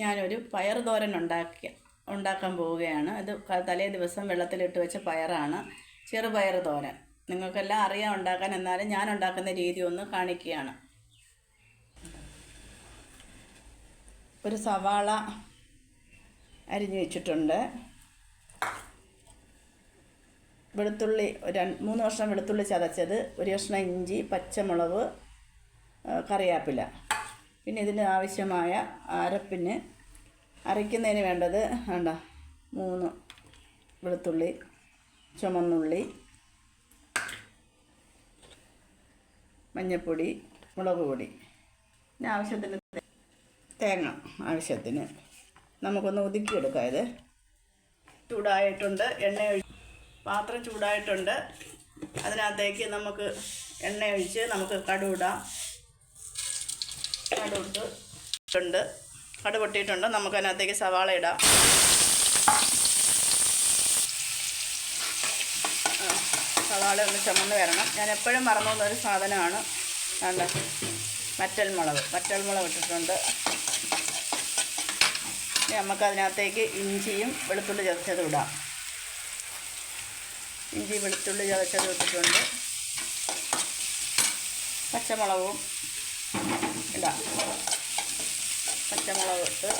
ഞാനൊരു പയർ തോരൻ ഉണ്ടാക്കിയ ഉണ്ടാക്കാൻ പോവുകയാണ്. അത് തലേ ദിവസം വെള്ളത്തിലിട്ട് വെച്ച പയറാണ്. ചെറുപയർ തോരൻ നിങ്ങൾക്കെല്ലാം അറിയാം ഉണ്ടാക്കാൻ. എന്നാലും ഞാൻ ഉണ്ടാക്കുന്ന രീതി ഒന്ന് കാണിക്കുകയാണ്. ഒരു സവാള അരിഞ്ഞു വെച്ചിട്ടുണ്ട്. വെളുത്തുള്ളി ഒരു മൂന്ന് വർഷം വെളുത്തുള്ളി ചതച്ചത്. ഒരു കഷ്ണം ഇഞ്ചി പച്ചമുളക് കറിവേപ്പില. പിന്നെ ഇതിന് ആവശ്യമായ അരപ്പിന് അരയ്ക്കുന്നതിന് വേണ്ടത് വേണ്ട മൂന്ന് വെളുത്തുള്ളി ചുമന്നുള്ളി മഞ്ഞൾപ്പൊടി മുളക് പൊടി. പിന്നെ ആവശ്യത്തിന് തേങ്ങ ആവശ്യത്തിന്. നമുക്കൊന്ന് ഒതുക്കിയെടുക്കാം ഇത്. ചൂടായിട്ടുണ്ട് എണ്ണ ഒഴിച്ച് പാത്രം ചൂടായിട്ടുണ്ട്. അതിനകത്തേക്ക് നമുക്ക് എണ്ണ ഒഴിച്ച് നമുക്ക് കടുവിടാം കടുവിട്ട് ഉണ്ട് കടു പൊട്ടിയിട്ടുണ്ട്. നമുക്ക് അതിനകത്തേക്ക് സവാള ഇടാം. സവാള ഒന്ന് ചുമന്ന് വരണം. ഞാൻ എപ്പോഴും മറന്നു പോകുന്ന ഒരു സാധനമാണ്. വേണ്ട മറ്റൽ മുളക്. മറ്റൽ മുളക് ഇട്ടിട്ടുണ്ട്. ഇനി നമുക്ക് അതിനകത്തേക്ക് ഇഞ്ചിയും വെളുത്തുള്ളി ചതച്ചത് ഇടാം. ഇഞ്ചി വെളുത്തുള്ളി ചതച്ചത് ഇട്ടിട്ടുണ്ട്. പച്ചമുളകും. ഇടാം പച്ചമുളക് ഇട്ട്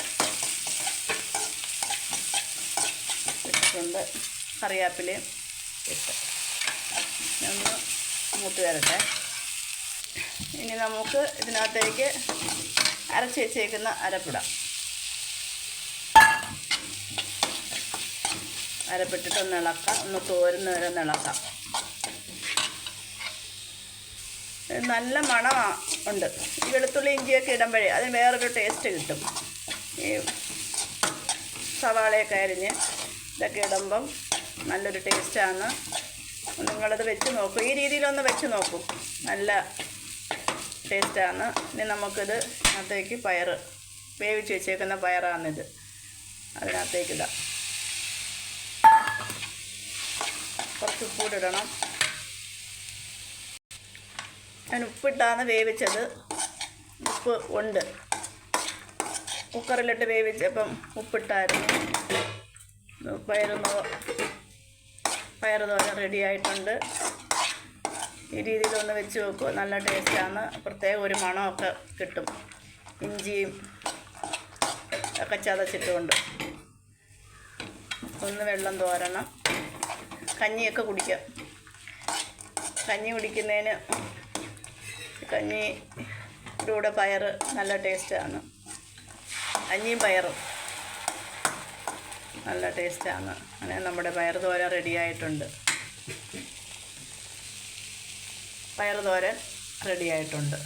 ഇട്ടിട്ടുണ്ട്. കറിവേപ്പിലയും ഇട്ട്. ഒന്ന് മൂത്ത് വരട്ടെ. ഇനി നമുക്ക് ഇതിനകത്തേക്ക് അരച്ച് വെച്ചേക്കുന്ന അരപ്പിടാം. അരപ്പിട്ടിട്ട് ഒന്ന് ഇളക്കാം. ഒന്ന് തോരുന്നവരെ ഒന്ന് ഇളക്കാം ഇത് നല്ല മണമാണ് ഉണ്ട്. ഈ വെളുത്തുള്ളി ഇഞ്ചിയൊക്കെ ഇടുമ്പോഴേ അതിന് വേറൊരു ടേസ്റ്റ് കിട്ടും. ഈ സവാളയൊക്കെ അരിഞ്ഞ് ഇതൊക്കെ ഇടുമ്പം നല്ലൊരു ടേസ്റ്റാണ് നിങ്ങളത് വെച്ച് നോക്കും. ഈ രീതിയിലൊന്ന് വെച്ച് നോക്കും. നല്ല ടേസ്റ്റാണ് ഇനി നമുക്കിത് അതിനകത്തേക്ക് പയർ വേവിച്ച് വെച്ചേക്കുന്ന പയറാണിത് അതിനകത്തേക്കിടാം കുറച്ച് ഉപ്പൂടിടണം ഞാൻ ഉപ്പിട്ടാണ് വേവിച്ചത്. ഉപ്പ് ഉണ്ട്. കുക്കറിലിട്ട് വേവിച്ചപ്പം ഉപ്പിട്ടായിരുന്നു. പയർ പയർ തോരൻ റെഡി ആയിട്ടുണ്ട്. ഈ രീതിയിലൊന്ന് വെച്ച് വെക്കുമോ നല്ല ടേസ്റ്റാണ് പ്രത്യേക ഒരു മണമൊക്കെ കിട്ടും. ഇഞ്ചിയും ഒക്കെ ചതച്ചിട്ടുകൊണ്ട് ഒന്ന് വെള്ളം തോരണം. കഞ്ഞിയൊക്കെ കുടിക്കാം. കഞ്ഞി കുടിക്കുന്നതിന് കഞ്ഞി കൂടെ പയർ നല്ല ടേസ്റ്റാണ്. കഞ്ഞിയും പയറും നല്ല ടേസ്റ്റാണ്. അങ്ങനെ നമ്മുടെ പയർ തോര റെഡിയായിട്ടുണ്ട് പയർ തോരൻ റെഡി ആയിട്ടുണ്ട്.